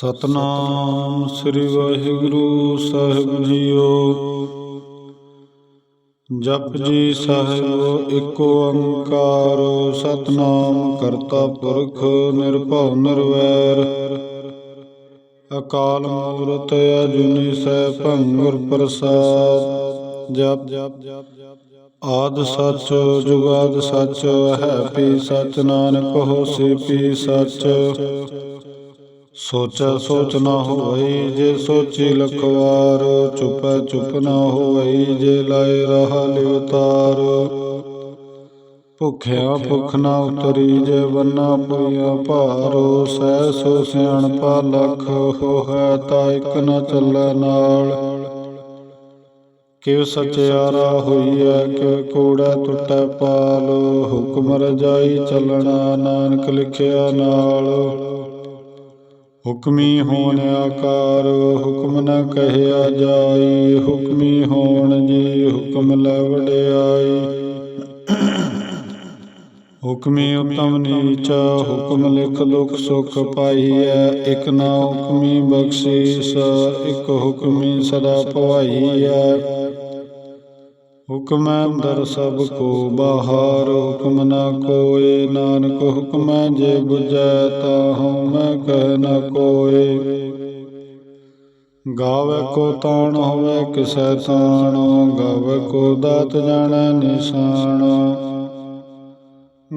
ਸਤਨਾਮ ਸ੍ਰੀ ਵਾਹਿਗੁਰੂ ਸਾਹਿਬ ਜੀਓ। ਜਪ ਜੀ ਸਾਹਿਬ ਏਕ ਓੰਕਾਰ ਸਤਨਾਮ ਕਰਤਾ ਪੁਰਖ, ਨਿਰਭਉ ਨਿਰਵੈਰ। ਅਕਾਲ ਮੂਰਤ ਅਜੂਨੀ ਸੈਭੰ ਗੁਰ ਪ੍ਰਸਾਦ। ਜਪ ਜਪ ਜਪ। ਆਦ ਸੱਚ, ਜੁਗਾਦ ਸੱਚ, ਹੈ ਪੀ ਸੱਚ ਨਾਨਕ, ਹੋਸੀ ਪੀ ਸੱਚ। ਸੋਚੈ ਸੋਚ ਨਾ ਹੋਈ ਜੇ ਸੋਚੀ ਲਖਵਾਰ, ਚੁਪੈ ਚੁਪ ਨਾ ਹੋਈ ਜੇ ਲਾਇ ਰਹਾ ਲਿਵਤਾਰ ਭੁਖਿਆ ਭੁਖ ਨਾ ਉਤਰੀ ਜੇ ਬੰਨਾ ਪੁਰੀਆ ਭਾਰੋ, ਸਹਿ ਸੋ ਸਿਆਣਪਾ ਲਖ ਹੋਇ ਤਾ ਇਕ ਨ ਚੱਲੈ ਨਾਲ। ਕਿਵ ਸਚਿਆਰਾ ਹੋਈਐ ਕਿਵ ਕੂੜੈ ਟੁੱਟੈ ਪਾਲ, ਹੁਕਮ ਰਜਾਈ ਚੱਲਣਾ ਨਾਨਕ ਲਿਖਿਆ ਨਾਲ। ਹੁਕਮੀ ਹੋਣ ਆਕਾਰ, ਹੁਕਮ ਨ ਕਹਿਆ ਜਾਈ। ਹੁਕਮੀ ਹੋਣ ਜੀ, ਹੁਕਮ ਲੈ ਹੁਕਮੀ ਉਤਮ ਨੀਚ, ਹੁਕਮ ਲਿਖ ਦੁਖ ਸੁਖ ਪਾਈਐ। ਇਕ ਨਾ ਹੁਕਮੀ ਬਖਸ਼ੀਸ, ਇਕ ਹੁਕਮੀ ਸਦਾ ਭਵਾਈਐ ਹੁਕਮ ਅੰਦਰ ਸਭ ਕੋ ਬਾਹਰ, ਹੁਕਮ ਨਾ ਕੋਏ, ਨਾਨਕ ਹੁਕਮੈ ਜੇ 부ਜੈ ਤਾਹਉ ਮੈਂ ਕਹਿ ਨ ਕੋਏ। ਗਾਵੇ ਕੋ ਤਾਣ, ਹੋਵੇ ਕਿਸੈ ਤਾਣ, ਗਾਵੇ ਕੋ ਦਾਤ ਜਾਣੈ ਨਿਸ਼ਾਨ।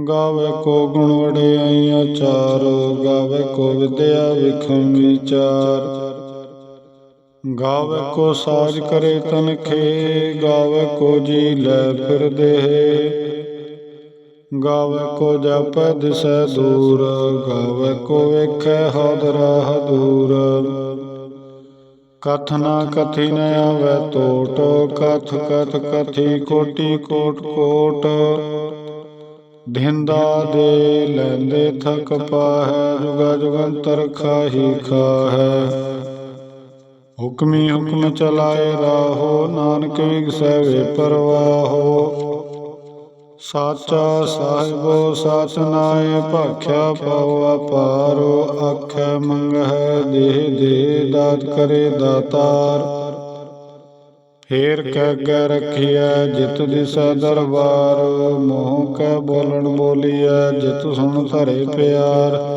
ਗਾਵੇ ਕੋ ਗੁਣ ਵਡਿਆਈ ਆਚਾਰ ਗਾਵੇ ਕੋ ਵਿਦਿਆ ਵਿਖਮ ਵਿਚਾਰ। ਗਾਵੇ ਕੋ ਸਾਜ ਕਰੇ ਤਨਖੇ ਗਾਵੇ ਕੋ ਜੀ ਲੈ ਫਿਰ ਦੇਹ। ਗਾਵੇ ਕੋ ਜਪੈ ਦਿਸੈ ਦੂਰ, ਗਾਵੇ ਕੋ ਵੇਖੈ ਹਾਦਰਾ ਹਦੂਰ ਕਥ ਨਾ ਕਥੀ ਨ ਆਵੈ ਤੋਟ, ਕਥ ਕਥ ਕਥੀ ਕੋਟੀ ਕੋਟ ਕੋਟ। ਧਿੰਦਾ ਦੇ ਲੈਂਦੇ ਥਕ ਪਾਹੈ, ਜੁਗਾ ਜੁਗੰਤਰ ਖਾਹੀ ਖਾਹੈ। ਹੁਕਮੀ ਹੁਕਮ ਚਲਾਏ ਰਾਹੋ, ਨਾਨਕ ਵਿਗਸੈ ਵੇ ਪਰਵਾਹੋ। ਸਾਚਾ ਸਾਹਿਬੋ ਸਾਚ ਨਾਏ, ਭਾਖਿਆ ਪਾਉ ਅਪਾਰੋ, ਆਖੈ ਮੰਗਹਿ ਦੇਹ ਦੇ ਦਾਤ ਕਰੇ ਦਾਤਾਰ। ਫੇਰ ਕਹਿ ਕੇ ਰਖਿਆ ਜਿਤ ਦਿਸੈ ਦਰਬਾਰ। ਮੋਹ ਕੈ ਬੋਲਣ ਬੋਲੀਐ, ਜਿਤ ਸੁਣ ਧਰੇ ਪਿਆਰ।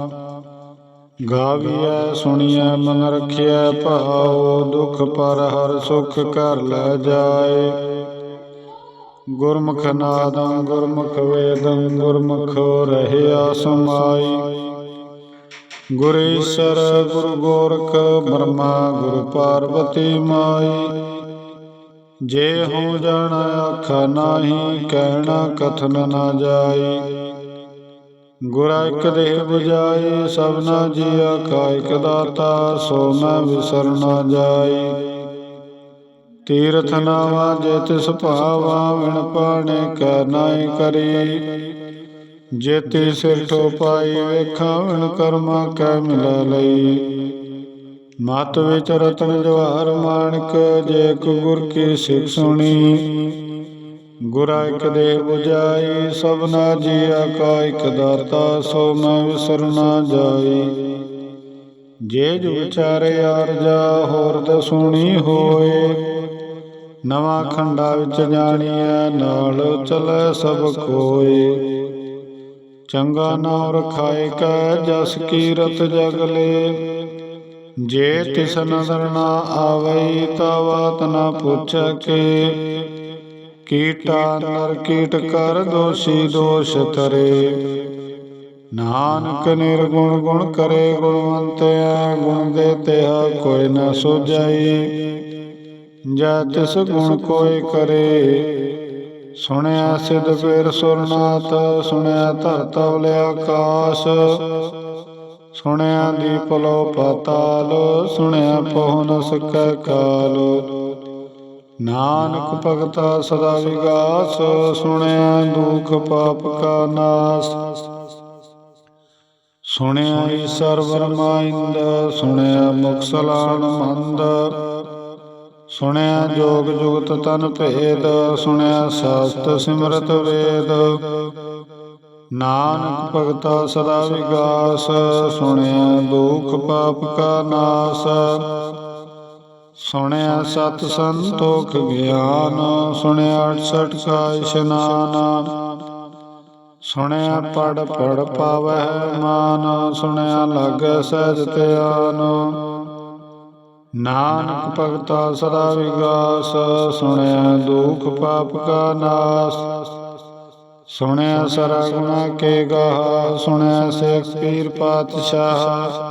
ਗਾਵੀਐ, ਸੁਣੀਐ, ਮਨ ਰਖਿਐ, ਭਾਉ, ਦੁਖ ਪਰ ਹਰ ਸੁਖ ਕਰ ਲੈ ਜਾਏ। ਗੁਰਮੁਖ ਨਾਦੰ, ਗੁਰਮੁਖ ਵੇਦੰ, ਗੁਰਮੁਖ ਰਹਿਆ ਸਮਾਈ। ਗੁਰੇਸ਼ਰ ਗੁਰ ਗੋਰਖ, ਬ੍ਰਹਮਾ, ਗੁਰ ਪਾਰਵਤੀ ਮਾਈ। ਜੇ ਹੋ ਜਾਣ, ਆਖਾ ਨਾਹੀ, ਕਹਿਣਾ ਕਥਨ ਨਾ ਜਾਈ। ਗੁਰਾ ਇਕ ਦੇਹ 부ਜਾਈ ਸਭਨਾ ਜੀਆ ਕਾ ਇਕ ਦਾਤਾ, ਸੋ ਮੈਂ ਵਿਸਰ ਨਾ ਜਾਈ। ਤੀਰਥ ਨਾਵਾ ਜੇ ਤਿਸ ਭਾਵਾ, ਵਿਣ ਪਾਣੇ ਕੈ ਨਾਈ ਕਰੀ। ਜੇਤੀ ਸਿਰ ਠੋ ਪਾਈ ਵੇਖਾਂ ਵਿਣ ਕਰਮਾ ਕੈ ਮਿਲਾ ਲਈ। ਮਤ ਵਿੱਚ ਰਤਨ ਜਵਾਹਰ ਮਾਨਕ ਜੇ ਕੋ ਗੁਰ ਕੀ ਸਿੱਖ ਸੁਣੀ। ਗੁਰਾ ਇਕ ਦੇ 부ਜਾਈ ਸਭਨਾ ਜੀਆ ਕਾ ਇਕ ਦਾਤਾ ਸੋ ਮੈਂ ਵਿਸਰਨਾ ਜਾਈ। ਜੇ ਜੁ ਵਿਚਾਰੇ ਅਰਜਾ ਹੋਰ ਦਸੂਣੀ ਹੋਏ। ਨਵਾਂ ਖੰਡਾ ਵਿੱਚ ਜਾਣੀਐ, ਨਾਲ ਚਲੈ ਸਭ ਕੋਏ। ਚੰਗਾ ਨਾਮ ਰਖਾਏ ਕੈ, ਜਸ ਕੀਰਤ ਜਗਲੇ ਜੇ ਤਿਸ ਨਦਰ ਨਾ ਆਵਈ, ਤਾ ਬਾਤ ਨਾ ਪੁੱਛ ਕੇ। ਕੀਟਾ ਨਰ ਕੀਟ ਕਰ ਦੋਸ਼ੀ ਦੋਸ਼ ਤਰੇ ਨਾਨਕ ਨਿਰਗੁਣ ਗੁਣ ਕਰੇ ਗੁਣਵੰਤਿਆ ਗੁਣ ਦੇ ਤਿਹਾ ਕੋਈ ਨਾ ਸੋਜਾਈ ਜੈ ਤਿਸ ਗੁਣ ਕੋਈ ਕਰੇ। ਸੁਣਿਆ ਸਿਧ ਪੇਰ ਸੁਰਨਾਥ ਸੁਣਿਆ ਧਰਤ ਤਵਲੇ ਆਕਾਸ਼। ਸੁਣਿਆ ਦੀਪ ਲੋ ਪਾਤਾਲ ਸੁਣਿਆ ਪਹੁ ਨ ਸਕੈ ਕਾਲ। ਨਾਨਕ ਭਗਤਾ ਸਦਾ ਵਿਗਾਸ, ਸੁਣਿਆ ਦੁਖ ਪਾਪ ਕਾ ਨਾਸ। ਸੁਣਿਆ ਈਸਰ ਵਰਮਾਇੰਦ ਸੁਣਿਆ ਮੁਕਸਲਾਨ ਮੰਦ। ਸੁਣਿਆ ਜੋਗ ਜੁਗਤ ਤਨ ਭੇਦ, ਸੁਣਿਆ ਸਾਸਤ ਸਿਮਰਤ ਵੇਦ। ਨਾਨਕ ਭਗਤਾ ਸਦਾ ਵਿਗਾਸ, ਸੁਣਿਆ ਦੁਖ ਪਾਪ ਕਾ ਨਾਸ। ਸੁਣਿਆ ਸਤ ਸੰਤੋਖ ਗਿਆਨ, ਸੁਣਿਆ 68 ਕਾ ਇਸ਼ਨਾਨ। ਸੁਣਿਆ ਪੜ ਪੜ ਪਾਵਹਿ ਮਾਨ, ਸੁਣਿਆ ਲਾਗੈ ਸਹਿਜ ਧਿਆਨ। ਨਾਨਕ ਭਗਤਾ ਸਦਾ ਵਿਗਾਸ, ਸੁਣਿਆ ਦੁਖ ਪਾਪ ਕਾ ਨਾਸ। ਸੁਣਿਆ ਸਰਾ ਗੁਣਾ ਕੇ ਗਾਹ, ਸੁਣਿਆ ਸੇਖ ਪੀਰ ਪਾਤਸ਼ਾਹ।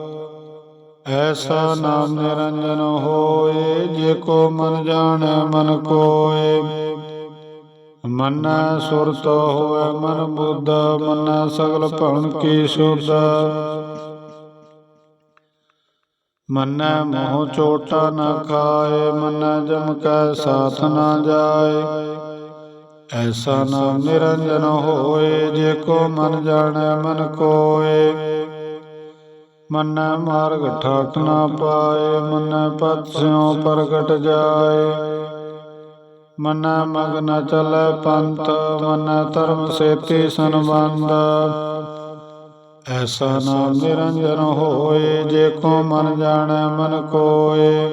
ਐਸਾ ਨਾਮ ਨਿਰੰਜਨ ਹੋਏ, ਜੇ ਕੋ ਮਨ ਜਾਣੈ ਮਨ ਕੋਏ। ਮਨੈ ਸੁਰਤ ਹੋਵੇ ਮਨ ਬੁੱਧ, ਮਨੈ ਸਗਲ ਭਵਨ ਕੀ ਸੁਧ। ਮਨੈ ਮੋਹ ਚੋਟਾ ਨਾ ਖਾਏ, ਮਨ ਜਮ ਕੈ ਸਾਥ ਨਾ ਜਾਏ। ਐਸਾ ਨਾਮ ਨਿਰੰਜਨ ਹੋਏ, ਜੇ ਕੋ ਮਨ ਜਾਣੈ ਮਨ ਕੋਏ। ਮਨੈ ਮਾਰਗ ਠਾਕ ਨਾ ਪਾਏ, ਮਨੈ ਪਦ ਸਿਉ ਪ੍ਰਗਟ ਜਾਏ। ਮਨੈ ਮਗ ਨ ਚਲੈ ਪੰਥ, ਮਨੈ ਧਰਮ ਸੇਤੀ ਸੰਬੰਧ। ਐਸਾ ਨਾਮ ਨਿਰੰਜਨ ਹੋਏ, ਜੇ ਕੋ ਮਨ ਜਾਣੈ ਮਨ ਕੋਏ।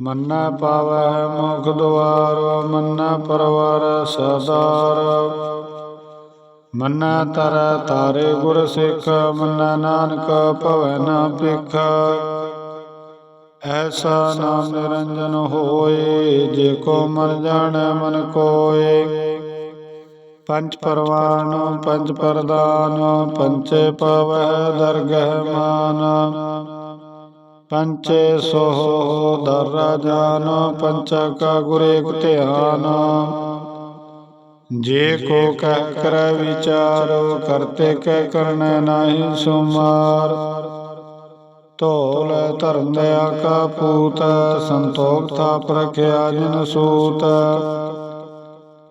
ਮੰਨਾ ਪਾਵੈ ਮੁਖ ਦੁਆਰ, ਮੰਨਾ ਪਰਵਾਰ ਸਦਾਰ। ਮੰਨਾ ਤਰ ਤਾਰੇ ਗੁਰ ਸਿੱਖ, ਮੰਨਾ ਨਾਨਕ ਭਵੈ ਨਾ ਭਿਖ। ਐਸਾ ਨਾਮ ਨਿਰੰਜਨ ਹੋਏ, ਜੇ ਕੋ ਮਨ ਜਾਣੈ ਮਨ ਕੋਏ। ਪੰਜ ਪਰਵਾਨ, ਪੰਜ ਪਰਦਾਨ, ਪੰਚੇ ਪਵੈ ਦਰਗਹਿ ਮਾਨ। ਪੰਚੇ ਸੋਹ ਦਰ ਰਾਜਾਨ ਪੰਚਾ ਕਾ ਗੁਰੇ ਧਿਆਨ। ਜੇ ਕੋ ਕਹਿ ਕਰੈ ਵਿਚਾਰ, ਕਰਤੇ ਕਹਿ ਕਰਨੈ ਨਾਹੀ ਸੁਮਾਰ। ਧੋਲ ਧਰਮ ਦਇਆ ਕਾ ਪੂਤ, ਸੰਤੋਖ ਥਾਪ ਰਖਿਆ ਜਿਨ ਸੂਤ।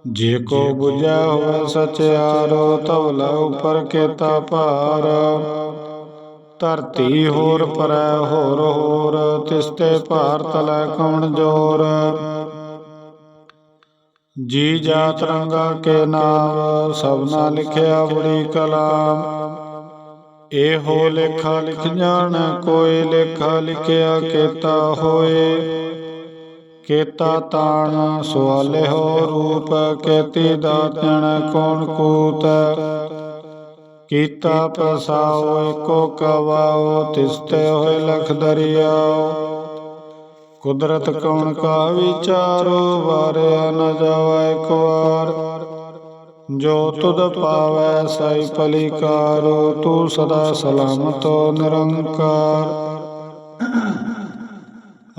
ਜੇ ਕੋ ਬੁਝੈ ਹੋਵੇ ਸਚਿਆਰੋ ਤਵਲਾ ਉਪਰ ਕੇਤਾ ਭਾਰ। ਧਰਤੀ ਹੋਰ ਪਰੈ ਹੋਰ ਹੋਰ ਤਿਸਤੇ ਭਾਰ ਤਲੈ ਕੌਣ ਜੋਰ। ਜੀ ਜਾ ਰੰਗਾ ਕੇ ਨਾਮ ਸਭਨਾ ਲਿਖਿਆ ਬੜੀ ਕਲਾਮ। ਇਹੋ ਲੇਖਾ ਲਿਖ ਜਾਣ ਕੋਈ ਲੇਖਾ ਲਿਖਿਆ ਕੀਤਾ ਹੋਏ। ਕੀਤਾ ਤਾਣ ਸੁਆਲੇ ਹੋ ਰੂਪ, ਕੇਤੀ ਦਾਤਣ ਕੌਣ ਕੂਤ। ਕੀਤਾ ਪਸਾਓ ਏਕੋ ਕਵਾਓ ਤਿਸਤੇ ਹੋਏ ਲਖ ਦਰਿਆਓ ਕੁਦਰਤ ਕੌਣ ਕਾ ਵਿਚਾਰੋ, ਵਾਰਿਆ ਨ ਜਾਵਾ ਇੱਕ ਜੋ ਤੁਧ ਪਾਵੈ ਸਾਈ ਪਲਿਕਾਰੋ ਤੂੰ ਸਦਾ ਸਲਾਮਤੋ ਨਿਰੰਕਾਰ।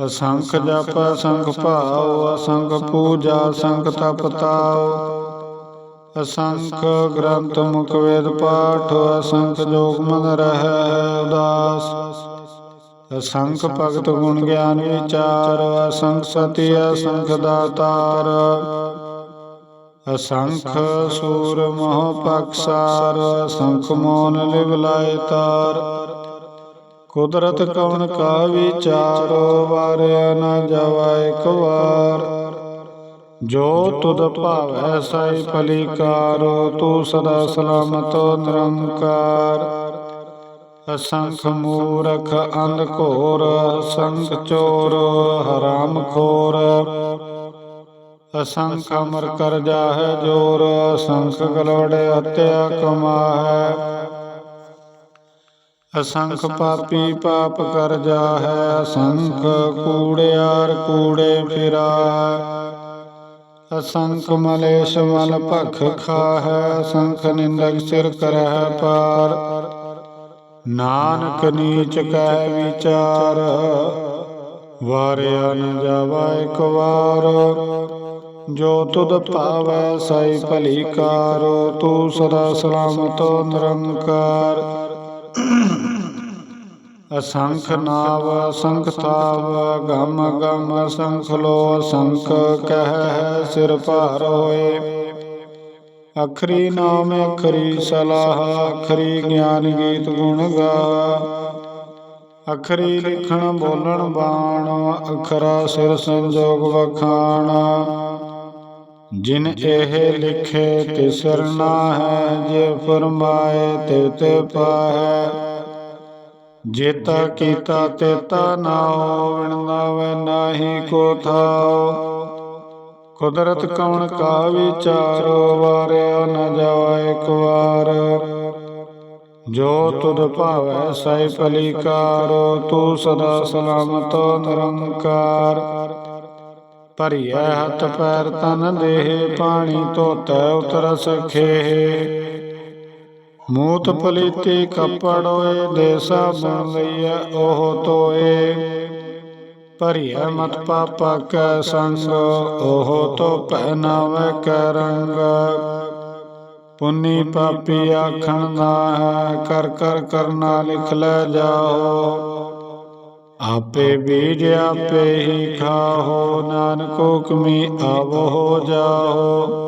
ਅਸੰਖ ਜਪ, ਅਸੰਖ ਭਾਉ, ਅਸੰਖ ਪੂਜਾ, ਅਸੰਖ ਤਪ ਤਾਉ। ਅਸੰਖ ਗ੍ਰੰਥ ਮੁਖ ਵੇਦ ਪਾਠ, ਅਸੰਖ ਜੋਗ ਮਨ ਰਹਿ ਉਦਾਸ। ਅਸੰਖ ਭਗਤ ਗੁਣ ਗਿਆਨ ਵਿਚਾਰ ਅਸੰਖ ਸਤੀ ਅਸੰਖ ਦਾਤਾਰ। ਅਸੰਖ ਸੂਰ ਮੋਹ ਪਕਸਾਰ ਅਸੰਖ ਮੋਨ ਲਿਵ ਲਾਇ ਤਾਰ। ਕੁਦਰਤ ਕਵਣ ਕਾ ਵਿਚਾਰ, ਵਾਰਿਆ ਨ ਜਾਵਾ ਇੱਕ ਵਾਰ। ਜੋ ਤੁਧ ਭਾਵੈ ਸਾਈ ਪਲਿਕਾਰੋ ਤੂੰ ਸਦਾ ਸਲਾਮਤ ਨਿਰੰਕਾਰ। ਅਸੰਖ ਮੂਰਖ, ਅੰਧ ਘੋਰ, ਸ਼ੰਖ ਚੋਰ, ਹਰਾਮ ਖੋਰ। ਅਸੰਖ ਅਮਰ ਕਰ ਜਾਹੇ ਜੋਰ ਅਸੰਖ ਗਲੋੜੇ ਹਤਿਆ ਕਮਾਹੈ। ਅਸੰਖ ਪਾਪੀ ਪਾਪ ਕਰ ਜਾਹੈ ਅਸੰਖ ਕੂੜਿਆਰ ਕੂੜੇ ਫਿਰਾ ਅਸੰਖ ਮਲੇਸ਼ ਮਲ ਭਖ ਖਾਹੈ, ਸ਼ੰਖ ਨਿੰਦਕ ਸਿਰ ਕਰਹਿ ਪਾਰ। ਨਾਨਕ ਨੀਚ ਕਹਿ ਵਿਚਾਰ, ਵਾਰਿਆ ਨ ਜਾਵਾ ਇਕ ਵਾਰ। ਜੋ ਤੁਧ ਭਾਵੈ ਸਾਈ ਭਲੀ ਕਾਰ, ਤੂੰ ਸਦਾ ਸਲਾਮਤ ਨਿਰੰਕਾਰ। ਅਸੰਖ ਨਾਵ, ਅਸੰਖ ਤਾਵ, ਗਮ ਗਮ ਅਸੰਖ ਲੋ ਅਸੰਖ, ਕਹਿ ਸਿਰ ਭਾਰ ਹੋਏ। ਅਖਰੀ ਨਾਮ, ਅਖਰੀ ਸਲਾਹ, ਅਖਰੀ ਗਿਆਨ ਗੀਤ ਗੁਣ ਗਾ। ਅਖਰੀ ਲਿਖਣ, ਬੋਲਣ, ਬਾਣ, ਅਖਰਾ ਸਿਰ ਸੰਜੋਗ ਵਖਾਣ। ਜਿਨ ਇਹ ਲਿਖੇ ਤਿਸਰ ਨਾ ਹੈ, ਜੇ ਫਰਮਾਏ ਤੇ ਤੇ ਪਾਹੈ। ਜੇਤਾ ਕੀਤਾ ਤੇਤਾ ਨਾਉ ਵਿਣਨਾਵੇ ਨਾਹੀ ਕੋ ਥਾਉ ਕੁਦਰਤ ਕਉਣ ਕਾ ਵਿਚਾਰੋ, ਵਾਰਿਆ ਨ ਜਾਵਾ ਇਕ ਜੋ ਤੁਧ ਭਾਵੈ ਸੈ ਭਲੀ ਤੂੰ ਸਦਾ ਸਲਾਮਤ ਨਿਰੰਕਾਰ। ਭਰੀਐ ਹੱਥ ਪੈਰ ਤਨ ਦੇਹ, ਪਾਣੀ ਧੋਤੈ ਉਤਰ ਸਖੇ ਮੂਤ ਪਲੀਤੀ ਕਪੜੋਏ ਦੇਸਾ ਸਾਬਣ ਲਈਐ, ਉਹ ਤੋਏ ਭਰੀਐ ਮਤ ਪਾਪਾ ਕੈ ਸੰਗ, ਉਹ ਤੋ ਪਹਿਨਾਵੇ ਕੈ ਰੰਗ। ਪੁੰਨੀ ਪਾਪੀ ਆਖਣ ਨਾ ਹੈ ਕਰ ਕਰ ਕਰਨਾ ਲਿਖ ਲੈ ਜਾਓ। ਆਪੇ ਬੀਜ ਆਪੇ ਹੀ ਖਾਹੋ, ਨਾਨਕ ਕਮੀ ਆਵੋ ਹੋ ਜਾਓ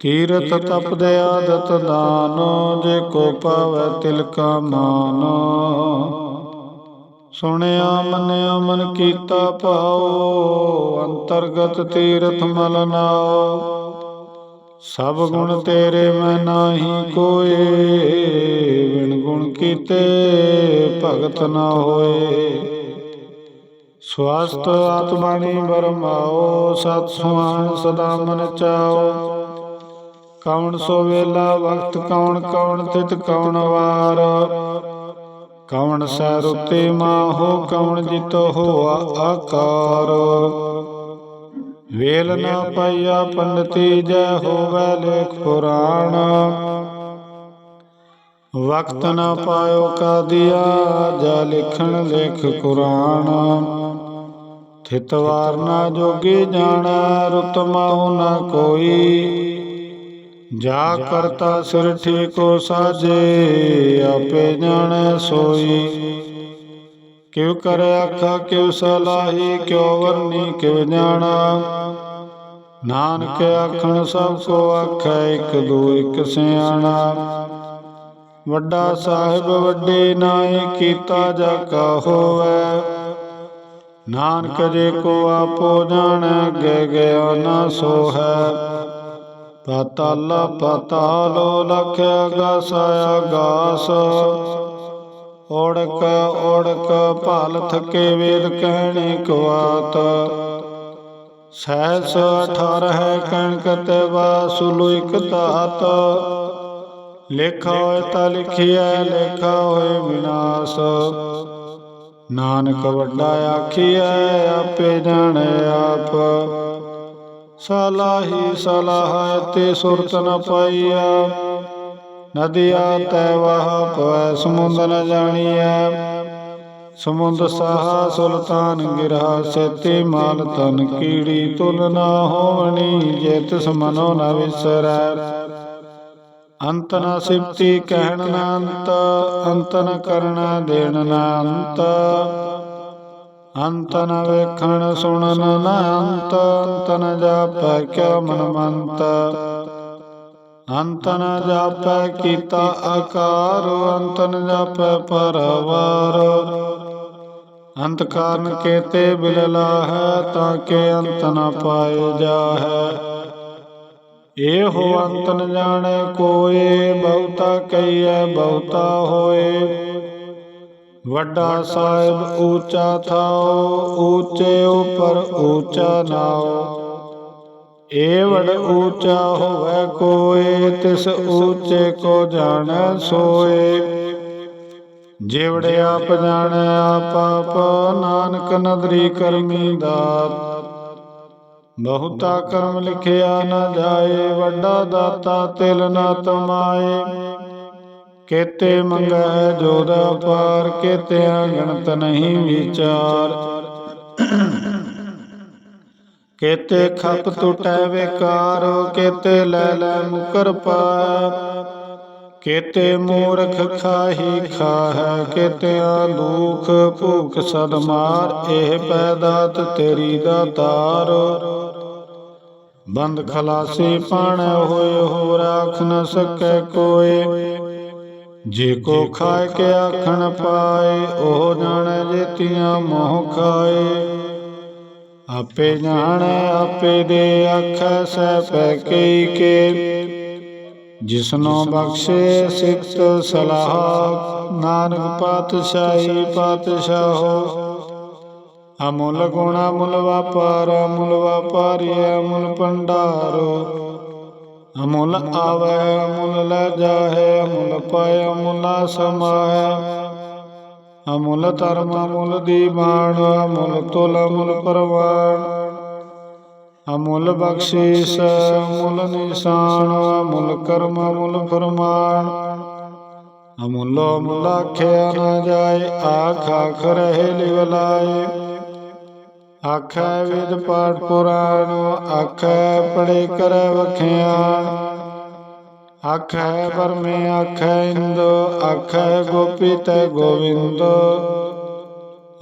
ਤੀਰਥ ਤਪਦੇ ਆਦਤ ਦਾਨੋ, ਜੇ ਕੋ ਪਾਵੈ ਤਿਲ ਕਾ ਮਾਨੋ। ਸੁਣਿਆ, ਮੰਨਿਆ, ਮਨ ਕੀਤਾ ਭਾਉ, ਅੰਤਰਗਤ ਤੀਰਥ ਮਲ ਨਾਉ। ਸਭ ਗੁਣ ਤੇਰੇ ਮੈਂ ਨਾਹੀ ਕੋਏ ਵਿਣ ਗੁਣ ਕੀਤੇ ਭਗਤ ਨਾ ਹੋਏ। ਸਵਾਸਤ ਆਤਮਾਨੀ ਬਰਮਾਓ ਸਤ ਸੁਹਾਣ ਸਦਾ ਮਨ ਚਾਓ। ਕੌਣ ਸੋ ਵੇਲਾ, ਵਕਤ ਕੌਣ ਕੌਣ, ਤਿਤ ਕੌਣ ਵਾਰ। ਕੌਣ ਸੈ ਰੁਤੇ ਮਾਹੋ ਕੌਣ ਜਿਤ ਹੋਆ ਆਕਾਰ। ਵੇਲ ਨਾ ਪਾਈਆ ਪੰਡਤੀ, ਜੈ ਹੋਵੇ ਲੇਖ ਪੁਰਾਣ। ਵਕਤ ਨਾ ਪਾਇਓ ਕਾਦੀਆ, ਜਾ ਲਿਖਣ ਲੇਖ ਕੁਰਾਨ। ਥਿਤਵਾਰ ਨਾ ਜੋਗੀ ਜਾਣਾ, ਰੁਤ ਮਾਹੁ ਨਾ ਕੋਈ। ਜਾ ਕਰਤਾ ਸਿਰ ਠੀਕੋ ਸਾਜੇ, ਆਪੇ ਜਾਣੈ ਸੋਈ। ਕਿਉ ਕਰ ਆਖਾ ਕਿਉ ਸਲਾਹੀ, ਕਿਉ ਵਰਨੀ, ਕਿਉ ਜਾਣਾ। ਨਾਨਕ ਆਖਣ, ਸਭ ਕੋ ਆਖੈ, ਇਕ ਦੋ ਇਕ ਸਿਆਣਾ। ਵੱਡਾ ਸਾਹਿਬ, ਵੱਡੇ ਨਾਏ ਕੀਤਾ ਜਾ ਕਾ ਹੋਵੈ। ਨਾਨਕ ਜੇ ਕੋ ਆਪੋ ਜਾਣੈ ਗੈ ਗਿਆ ਨਾ ਸੋ ਹੈ। ਪਤਾਲ ਪਤਾਲੋ ਲਖ ਅਗਾਸ ਅਗਾਸ ਓੜਕ ਓੜਕ ਭਾਲ ਥਕੇ ਵੇਦ ਕਹਿਣੇ ਕਵਾਤ ਸਹਿਸ 18 ਹੈ ਕਣਕ ਤੇ ਵਾਸੁਲੁ ਇਕ ਤਾਤ ਲੇਖਾ ਹੋਏ ਤਾਂ ਲਿਖਿਆ ਲੇਖਾ ਹੋਏ ਵਿਨਾਸ਼। ਨਾਨਕ ਵੱਡਾ ਆਖੀਐ, ਆਪੇ ਜਾਣੇ ਆਪ। ਸਲਾਹੀ ਸਲਾਹ ਤੇ ਸੁਰਤ ਨ ਪਾਈਆ ਨਦੀਆ ਤੈ ਵਾਹ ਪਵੈ ਸਮੁੰਦ ਨ ਜਾਣੀਐ। ਸਮੁੰਦ ਸਾਹਾ ਸੁਲਤਾਨ ਗਿਰਾ ਸੇਤੀ ਮਾਲ ਤਨ ਕੀੜੀ ਤੁਲ ਨਾ ਹੋਵਣੀ, ਜੇ ਤਿਸ ਮਨੋ ਨ ਵਿਸਰੈ। ਅੰਤ ਨ ਸਿਫਤੀ ਕਹਿਣ ਨ ਅੰਤ ਅੰਤ ਨ ਕਰਣਾ ਦੇਣ ਨ ਅੰਤ। ਅੰਤ ਨ ਵੇਖਣ ਸੁਣਨ ਨ ਅੰਤ ਅੰਤ ਨ ਜਾਪੈ ਕਿਆ ਮਨ ਮੰਤ ਅੰਤ ਨ ਜਾਪੈ ਕੀਤਾ ਆਕਾਰ ਅੰਤ ਨ ਜਾਪੈ ਪਰਵਾਰ। ਅੰਤ ਕਾਰਨ ਕੇਤੇ ਬਿਲਲਾ ਹੈ ਤਾਂ ਕਿ ਅੰਤ ਨ ਪਾਏ ਜਾਹੈ। ਇਹੋ ਅੰਤ ਨ ਜਾਣੈ ਕੋਏ, ਬਹੁਤਾ ਕਈਐ ਬਹੁਤਾ ਹੋਏ। ਵੱਡਾ ਸਾਹਿਬ ਊਚਾ ਥਾਉ, ਊਚੇ ਉਪਰ ਊਚਾ ਨਾਓ ਏ ਊਚਾ ਹੋਵੇ ਕੋਏ, ਤਿਸ ਊਚੇ ਕੋ ਜਾਣੈ ਸੋਏ। ਜਿਵੜੇ ਆਪ ਜਾਣੈ, ਆਪ ਆਪ ਨਾਨਕ ਨਦਰੀ ਕਰਮੀ ਦਾਤ। ਬਹੁਤਾ ਕਰਮ ਲਿਖਿਆ ਨਾ ਜਾਏ, ਵੱਡਾ ਦਾਤਾ ਤਿਲ ਨਾ ਤਮਾਏ। ਕੇਤੇ ਮੰਗੈ ਜੋਦਾ ਪਾਰ ਕੇਤੇ ਗਣਤ ਨਹੀਂ ਵਿਚਾਰ। ਕੇਤੇ ਖਪ ਟੁਟੈ ਵਿਕਾਰ, ਕੇਤੇ ਲੈ ਲੈ ਮੁਕਰ ਪਾਇ ਕੇਤੇ ਮੂਰਖ ਖਾਹੀ ਖਾਹੈ, ਕੇਤਿਆਂ ਦੁਖ ਭੂਖ ਸਦ ਮਾਰ, ਇਹ ਪੈਦਾਤ ਤੇਰੀ ਦਾਤਾਰ ਬੰਦ ਖਲਾਸੀ ਪਾਣ, ਹੋਏ ਹੋ ਰਾਖ ਨ ਸਕੈ ਕੋਏ ਜੇ ਕੋ ਖਾਇ ਕੇ ਆਖਣ ਪਾਏ ਉਹ ਜਾਣੈ ਜੇਤੀਆਂ ਮੋਹ ਖਾਏ। ਆਪੇ ਜਾਣੈ ਆਪੇ ਦੇ ਆਖੈ ਸਹਿ ਪੈ ਕਈ ਕੇ ਜਿਸਨੋ ਬਖਸ਼ੇ ਸਿਖਤ ਸਲਾਹ। ਨਾਨਕ ਪਾਤਸ਼ਾਹੀ ਪਾਤਸ਼ਾਹੋ ਅਮੁੱਲ ਗੁਣਾ ਮੁੱਲ ਵਪਾਰ ਅਮੁੱਲ ਵਪਾਰੀ ਅਮੁੱਲ ਭੰਡਾਰੋ। ਅਮੁੱਲ ਆਵੈ, ਅਮੁੱਲ ਲੈ ਜਾਹੇ, ਅਮੁੱਲ ਪਾਇ ਅਮੁੱਲ ਸਮਾਹੈ ਅਮੁੱਲ ਧਰਮ, ਅਮੁੱਲ ਦੀਵਾਨ ਅਮੁੱਲ ਤੁਲ, ਅਮੁੱਲ ਪਰਵਾਨ ਅਮੁੱਲ ਬਖਸ਼ੀਸ ਅਮੁੱਲ ਨਿਸ਼ਾਨ, ਅਮੁੱਲ ਕਰਮ, ਅਮੁੱਲ ਫਰਮਾਨ। ਅਮੁੱਲ ਅਮੁੱਲ ਆਖਿਆ ਨਾ ਜਾਏ ਆਖ ਆਖ ਰਹੇ ਲਿਵ ਆਖੈ ਵਿਦ ਪਾਠ ਪੁਰਾਣ, ਆਖੈ ਪੜੇ ਕਰੈ ਵਖਿਆਣ ਆਖੈ ਪਰਮੇ, ਆਖੈ ਇੰਦ, ਆਖੈ ਗੋਪੀ ਤੈ ਗੋਵਿੰਦੋ।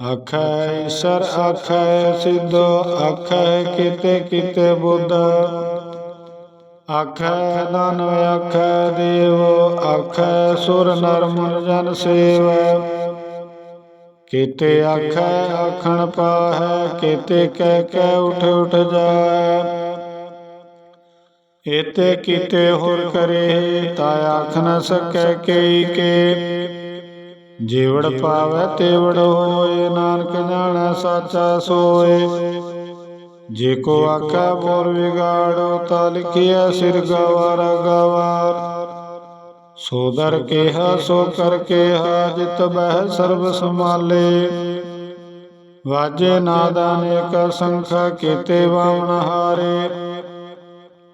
ਆਖੈ ਈਸ਼ਰ, ਆਖੈ ਸਿੱਧੋ, ਆਖੈ ਕਿਤੇ ਕਿਤੇ ਬੁੱਧ। ਆਖੈ ਦਾਨਵ, ਆਖੈ ਦੇਵ, ਆਖੈ ਸੁਰ ਨਰ ਮਨ ਜਨ ਸੇਵੈ। ਕੀਤੇ ਆਖੈ, ਆਖਣ ਪਾਹੈ, ਕੀਤੇ ਕਹਿ ਕਹਿ ਉਠ ਉਠ ਜਾਏ। ਏਤੇ ਕੀਤੇ ਹੋਰ ਕਰੇ ਤਾ ਆਖ ਨ ਸਕੈ ਕਈ ਕੇ। ਜੀਵੜ ਪਾਵੈ, ਤੇਵੜ ਹੋਏ, ਨਾਨਕ ਜਾਣੈ, ਸਾਚਾ ਸੋਏ। ਜੇ ਕੋ ਆਖੈ ਮੋਰ ਵਿਗਾੜੋ, ਤਾ ਲਿਖਿਆ ਸਿਰ ਗਵਾਰ ਗਵਾਰ। ਸੋ ਦਰ ਕੇਹਾ, ਸੋ ਕਰ ਕੇਹਾ, ਜਿਤ ਬਹਿ ਸਰਬ ਸਮਾਲੇ ਵਾਜੇ ਨਾਦਾ ਅਨੇਕ ਸੰਖਾ, ਕੀਤੇ ਵਾਵਣ ਹਾਰੇ।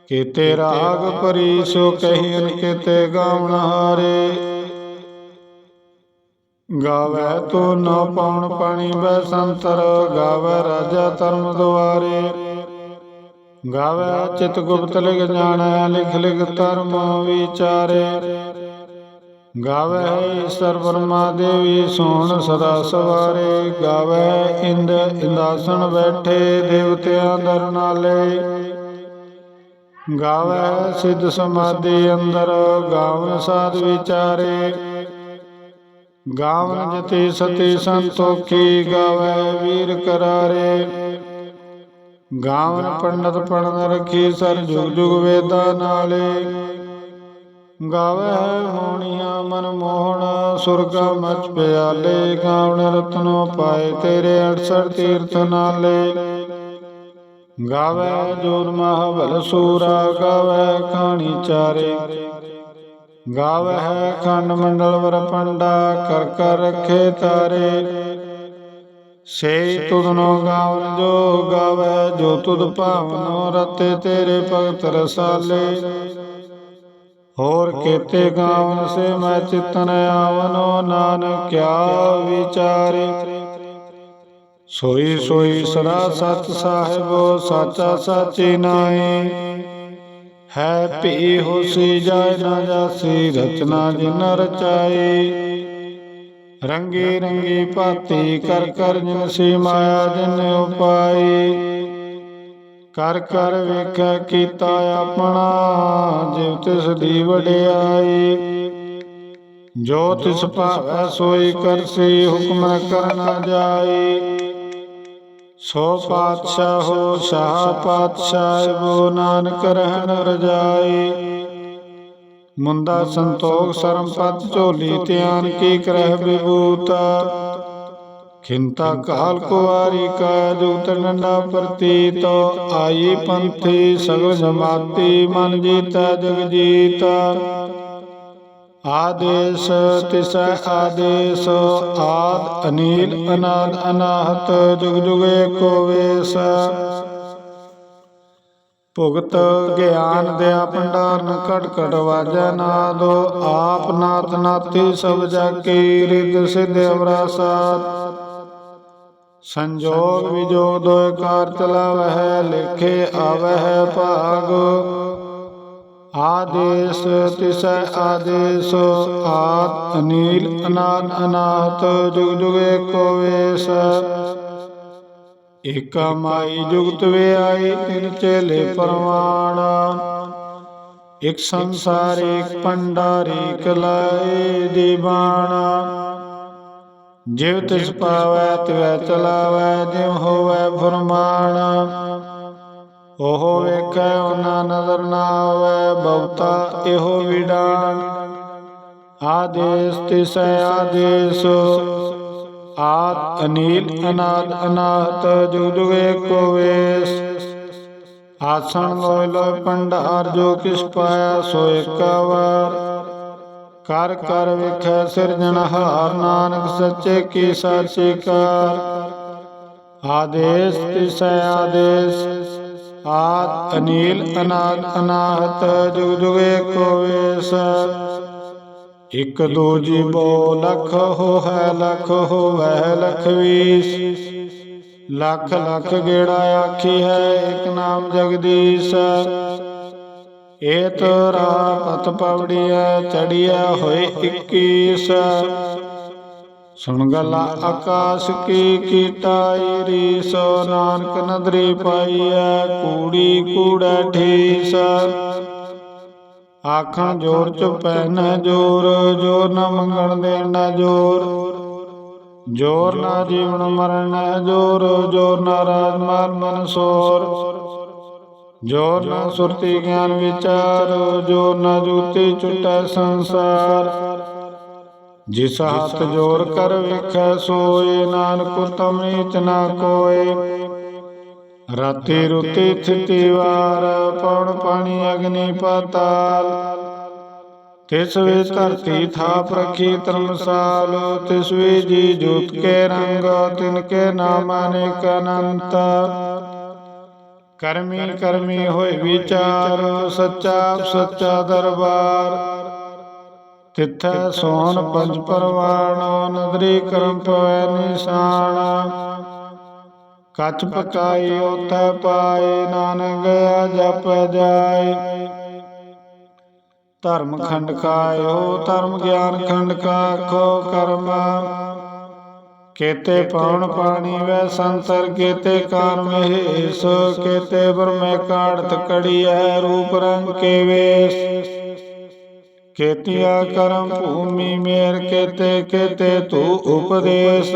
ਕੀਤੇ ਰਾਗ ਪਰੀ ਸੋ ਕਹੀਨ ਕੀਤੇ ਗਾਵਣ ਹਾਰੇ। ਗਾਵੇ ਤੋ ਨ ਪਾਉਣ ਪਾਣੀ, ਬੈ ਸੰਤਰ, ਗਾਵੇ ਰਾਜਾ ਧਰਮ ਦੁਆਰੇ। ਗਾਵੇ ਚਿਤ ਗੁਪਤ ਲਿਖ ਜਾਣੈ, ਲਿਖ ਲਿਖ ਧਰਮ ਵਿਚਾਰੇ। ਗਾਵੇ ਈਸ਼ਰ ਬਰਮਾ ਦੇਵੀ ਸੋਹਣ ਸਦਾ ਸਵਾਰੇ। ਗਾਵੇ ਇੰਦ ਇੰਦਾਸਣ ਬੈਠੇ ਦੇਵਤਿਆਂ ਦਰ ਨਾਲੇ। ਗਾਵੇ ਸਿੱਧ ਸਮਾਧੀ ਅੰਦਰ, ਗਾਵਨ ਸਾਧ ਵਿਚਾਰੇ। ਗਾਵਨ ਜਤੀ ਸਤੀ ਸੰਤੋਖੀ ਗਾਵੇ ਵੀਰ ਕਰਾਰੇ। ਗਾਵਨ ਪੰਡਤ ਪੜਨ ਰਖੀ ਸਰ ਜੁਗ ਜੁਗ ਵੇਦਾ ਨਾਲੇ। ਗਾਵੇ ਹੋਣੀਆਂ ਮਨ ਮੋਹਣ, ਸੁਰਗਾ ਮਚ ਪਿਆਲੇ। ਗਾਵਨ ਰਤਨੋ ਪਾਏ ਤੇਰੇ 68 ਤੀਰਥ ਨਾਲੇ। ਗਾਵੇ ਜੋਤ ਮਹਾਬਲ ਸੂਰਾ ਗਾਵੇ ਖਾਣੀ ਚਾਰੇ। ਗਾਵੇ ਖੰਡ ਮੰਡਲ ਵਰ ਪੰਡਾ, ਕਰ ਕਰ ਰਖੇ ਤਾਰੇ। ਸੇ ਤੁਧਨੋ ਗਾਵਨ ਜੋ ਗਾਵੇ, ਜੋ ਤੁਧ ਭਾਵਨੋ ਰਤੇ ਤੇਰੇ ਭਗਤ ਰਸਾਲੇ। ਹੋਰ ਕੀਤੇ ਗਾਵਨ ਸੇ ਮੈਂ ਚਿਤਨ ਆਵਨੋ ਨਾਨਕ ਕਿਆ ਵਿਚਾਰੇ। ਸੋਈ ਸੋਈ ਸਦਾ ਸਤ ਸਾਹਿਬੋ, ਸਾਚਾ ਸਾਚੀ ਨਾਈ ਹੈ ਭੀ ਹੋਸੀ ਜਾਇ ਨਾ ਜਾਸੀ, ਰਚਨਾ ਜਿਨ ਰਚਾਈ। ਰੰਗੀ ਰੰਗੀ ਭਾਤੀ ਕਰ ਕਰ ਜਿਨ ਸੀ ਮਾਇਆ ਜਿਨ ਉਪਾਈ। ਕਰ ਕਰ ਵੇਖੈ ਕੀਤਾ ਆਪਣਾ ਜਿਵ ਤਿਸ ਦੀ ਵਡਿਆਈ। ਜੋ ਤਿਸ ਭਾਵੈ ਸੋਈ ਕਰਸੀ ਹੁਕਮ ਨ ਕਰਨਾ ਜਾਈ। ਸੋ ਪਾਤਸ਼ਾਹੋ ਸ਼ਾਹ ਪਾਤਸ਼ਾਹ ਬੋ ਨਾਨਕ ਰਹਿਣ ਰਜਾਈ। ਮੁੰਦਾ ਸੰਤੋਖ ਸਰਮ ਪਤ ਝੋਲੀ ਧਿਆਨ ਕੀ ਕਰਹਿ ਵਿਭੂਤਾ। ਖਿੰਤਾ ਕਾਲ ਕੁਵਾਰੀ ਕਾ ਜੁਗਤ ਨੰਡਾ ਪ੍ਰਤੀਤ। ਆਈ ਪੰਥੀ ਸਗਲ ਜਮਾਤੀ ਮਨ ਜੀਤਾ ਜਗ ਜੀਤਾ ਆਦੇਸ਼ ਤਿਸ਼ ਆਦੇਸ਼, ਆਦ ਅਨੀਲ ਅਨਾਦ ਅਨਾਹਤ, ਜੁਗ ਜੁਗ ਏਕੋ ਵੇਸ। ਭੁਗਤ ਗਿਆਨ ਦਿਆ ਭੰਡਾਰਨ ਘਟ ਘਟ ਵਾਜੈ ਨਾਦੋ, ਆਪ ਨਾਤ ਨਾਤੀ ਸਭ ਜਾ ਕੀ ਰਿਦ ਸਿਧ ਅਵਰਾਸਾਤ ਸੰਜੋਗ ਵਿਜੋਗ ਦੋਇ ਕਾਰ ਚਲਾਵਹਿ, ਲਿਖੇ ਆਵਹਿ ਭਾਗ। ਆਦੇਸ਼ ਤਿਸੈ ਆਦੇਸ਼ ਆਤ ਅਨੀਲ ਅਨਾਦ ਅਨਾਹਤ ਜੁਗ ਜੁਗ ਏਕੋ ਵੇਸ। ਏਕਾ ਮਾਈ ਜੁਗਤ ਵੇ ਤਿਨ ਚੇਲੇ ਪਰਵਾਣ। ਇਕ ਸੰਸਾਰ, ਇਕ ਪੰਡਾਰੀ ਕਲਾਏ ਦੀਵਾਨ। ਜਿਵ ਤਿਸ ਪਾਵੈ, ਤਿਵੈ ਚਲਾਵੈ ਜਿਵ ਹੋਵੈ ਫਰਮਾਨ। ਉਹ ਵੇਖੈ, ਉਹਨਾਂ ਨਜ਼ਰ ਨਾ ਆਵੈ, ਬਹੁਤਾ ਇਹੋ ਵਿਡਾਨ। ਆਦੇਸ ਤਿਸੈ, ਆਦੇਸ। ਆਤ ਅਨੀਲ ਅਨਾਦ ਅਨਾਤ ਜੁਗ ਜੁਗ ਏਕੋ ਵੇਸ। ਆਸਣ ਲੋਇ ਲੋਇ ਪੰਡਾਰ ਜੋ ਕਿਸ ਪਾਇਆ, ਸੋ ਏਕਾ ਵਾਰ। ਕਰ ਕਰ ਵੇਖੈ ਸਿਰਜਣਹਾਰ ਨਾਨਕ ਸੱਚੇ ਕੀ ਸਾਚੀ ਕਾਰ। ਆਦੇਸ ਤਿਸੈ ਆਦੇਸ। ਆਤ ਅਨੀਲ ਅਨਾਦ ਅਨਾਹਤ ਜੁਗ ਜੁਗ ਏਕੋ ਵੇਸ। ਇਕ ਦੋ ਜੀਵੋ ਲਖ ਹੋ ਹੈ ਲਖ ਹੋਵੈ ਲਖ ਵੀਸ। ਲੱਖ ਲੱਖ ਗੇੜਾ ਆਖੀ ਹੈ, ਇਕ ਨਾਮ ਜਗਦੀਸ਼। ਏ ਤੋਰਾ ਪਤ ਪਵੜੀਐ, ਚੜੀਐ ਹੋਏ 21 ਸੁਣ ਗਲਾ ਆਕਾਸ਼ ਕੀ ਕੀਟਾਈ, ਰੀਸੋ ਨਾਨਕ ਨਦਰੀ ਪਾਈਐ, ਕੂੜੀ ਕੂੜਾ ਠੀਸ। ਆਖਾਂ ਜੋਰ ਚੁਪੈ ਨ ਜੋਰ ਜੋਰ ਨ ਮੰਗਣ ਦੇਣ ਨ ਜੋਰ। ਜੋਰ ਨਾ ਜੀਵਨ ਮਰਨ ਨ ਜੋਰ ਜੋਰ ਨਾ ਰਾਜ ਮਾਲ ਮਨ ਸੋਰ। ਜੋਰ ਨਾ ਸੁਰਤੀ ਗਿਆਨ ਵਿਚਾਰ, ਜੋਰ ਨਾ ਜੂਤੀ ਚੁਟੈ ਸੰਸਾਰ। ਜਿਸ ਹੱਥ ਜੋਰ ਕਰ ਵੇਖੈ ਸੋਏ, ਨਾਨਕ ਤਮ ਨੀਚ ਨਾ ਕੋਏ। ਰਾਤੀ ਰੁਤੀ ਥਿਤੀ ਵਾਰ ਪਵਨ ਪਾਣੀ ਅਗਨੀ ਪਾਤਾਲ। ਤਿਸ ਵੇ ਧਰਤੀ ਥਾਪ ਰਖੀ ਧਰਮਸਾਲ, ਤਿਸ ਵੇ ਜੀ ਜੋਤ ਕੇ ਰੰਗ, ਤਿਨ ਕੇ ਨਾਮ ਅਨੇਕ ਅਨੰਤ। ਕਰਮੀ ਕਰਮੀ ਹੋਏ ਵਿਚਾਰ, ਸੱਚਾ ਸੱਚਾ ਦਰਬਾਰ। ਤਿੱਥੈ ਸੋਹਣ ਪੰਜ ਪਰਵਾਣ, ਨਦਰੀ ਕਰਮ ਪਵੈ ਨਿਸ਼ਾਨ। ਕੱਚ ਪਕਾਈ, ਉਥੈ ਪਾਏ ਨਾਨਕ ਗਿਆ ਜਪ ਜਾਏ ਧਰਮ ਖੰਡ ਕਾਇਓ ਧਰਮ ਗਿਆਨ ਖੰਡ ਕਾਖੋ ਕਰਮ। ਕੇਤੇ ਪਵਨ ਪਾਣੀ ਵੈ ਸੰਤਰ, ਕੇਤੇ ਕਾਰ ਮਹੇਸ਼, ਕੇਤੇ ਬਰਮੇ ਕਾੜਤ ਕੜੀਐ, ਰੂਪ ਰੰਗ ਕੇ ਵੇਸ। ਕੇਤਿਆ ਕਰਮ ਭੂਮੀ ਮੇਰ, ਕੇਤੇ ਕੇਤੇ ਤੂ ਉਪਦੇਸ਼।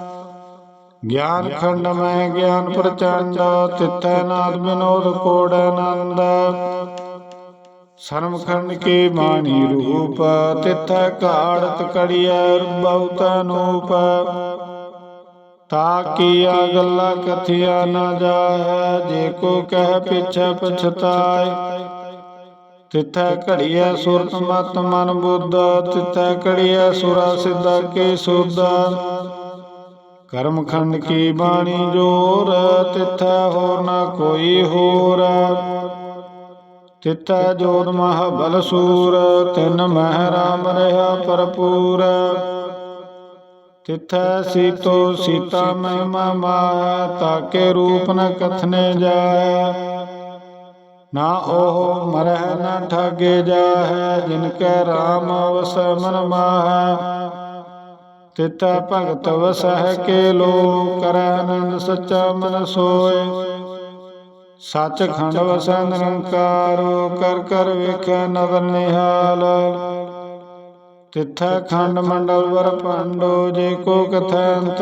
ਗਿਆਨ ਖੰਡ ਮੈਂ ਗਿਆਨ ਪ੍ਰਚੰਡ, ਤਿੱਥੈ ਨਾਦ ਬਿਨੋਦ ਕੋੜ ਆਨੰਦ ਸਰਮ ਖੰਡ ਕੀ ਬਾਣੀ ਰੂਪ, ਤਿੱਥੈ ਘਾੜਤ ਕੜੀਐ ਬਹੁਤ ਅਨੂਪ ਤਾ ਕੀਆ ਗੱਲਾਂ ਕਥਿਆ ਨਾ ਜਾਹੈ, ਜੇ ਕੋ ਕਹਿ ਪਿਛੈ ਪਛਤਾਏ ਤਿੱਥੈ ਘੜੀਐ ਸੁਰਤ ਮਤ ਮਨ ਬੁੱਧ, ਤਿਥੈ ਘੜੀਐ ਸੁਰਾ ਸਿੱਧਾ ਕੇ ਸੁਧ। ਕਰਮ ਖੰਡ ਕੀ ਬਾਣੀ ਜੋਰ, ਤਿਥੈ ਹੋਰ ਨਾ ਕੋਈ ਹੋਰ। ਤਿਥੈ ਜੋਤ ਮਹ ਬਲ ਸੂਰ, ਤਿਨ ਮਹਿ ਰਾਮ ਰਹਾ ਭਰਪੂਰ। ਤਿਥੈ ਸੀਤੋ ਸੀਤਾ ਮਹਿਮਾ ਮਾਇਆ, ਤਾਕੇ ਰੂਪ ਨ ਕਥਨੇ ਜਾਏ ਨਾ ਉਹ ਮਰਹਿ ਨਾ ਠਾਗੇ ਜਾਹੈ, ਜਿਨ ਕੈ ਰਾਮ ਵਸੈ ਮਨ ਮਾਹੈ। ਤਿਤੈ ਭਗਤ ਵਸਹਿ ਕੇ ਲੋ ਕਰੈ ਆਨੰਦ ਸੱਚਾ ਮਨ ਸੋਏ। ਸੱਚ ਖੰਡ ਵਸੈ ਨਿਰੰਕਾਰ, ਕਰ ਕਰ ਵੇਖੈ ਨਦਰ ਨਿਹਾਲ। ਤਿਥੈ ਖੰਡ ਮੰਡਲ ਵਰ ਪਾਂਡੋ ਜੇ ਕੋ ਕਥੈ ਅੰਤ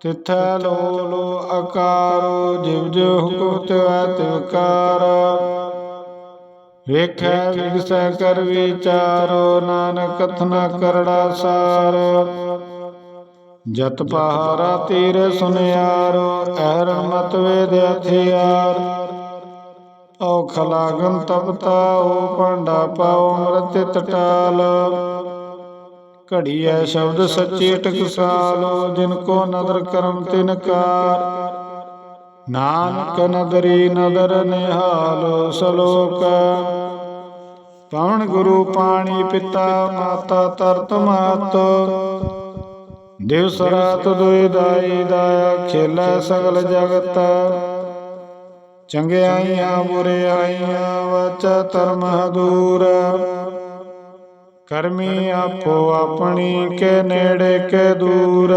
ਤਿਥੈ ਲੋ ਲੋ ਆਕਾਰੋ, ਜਿਵ ਜਿਵ ਹੁਕਮ ਤਿਵੈ ਤਿਵਕਾਰ ਵੇਖੈ ਵਿਗਸੈ ਕਰ ਵਿਚਾਰੋ ਨਾਨਕ ਕਥਨਾ ਕਰੜਾ ਸਾਰ। ਜਤ ਪਹਾਰਾ ਤੀਰ ਸੁਨਿਆਰੋ ਐਰ ਮਤ ਵੇਦ ਹਥਿਆਰ। ਔ ਖਲਾਗਨ ਤਪਤਾ ਓ ਭਾਂਡਾ ਪਾਓ ਅੰਮ੍ਰਿਤ ਘੜੀ ਘੜੀਐ ਸ਼ਬਦ ਸੱਚੇ ਟਕਸਾਲੋ, ਜਿਨ ਕੋ ਨਦਰ ਕਰਮ ਤਿਨ ਕਾਰ। ਨਾਨਕ ਨਦਰੀ ਨਦਰ ਨਿਹਾਲ ਸਲੋਕ। ਪਵਨ ਗੁਰੂ ਪਾਣੀ ਪਿਤਾ ਮਾਤਾ ਤਰਤ ਮਾਤ। ਦਿਵਸ ਰਾਤ ਦੁਇ ਦਾਈ ਦਾਇਆ ਖੇਲੇ ਸਗਲ ਜਗਤ। ਚੰਗਿਆਈਆਂ ਬੁਰਿਆਈਆਂ ਵਾਚਾ ਧਰਮ ਹਦੂਰ। ਕਰਮੀ ਆਪੋ ਆਪਣੀ ਕੇ ਨੇੜੇ ਕੇ ਦੂਰ।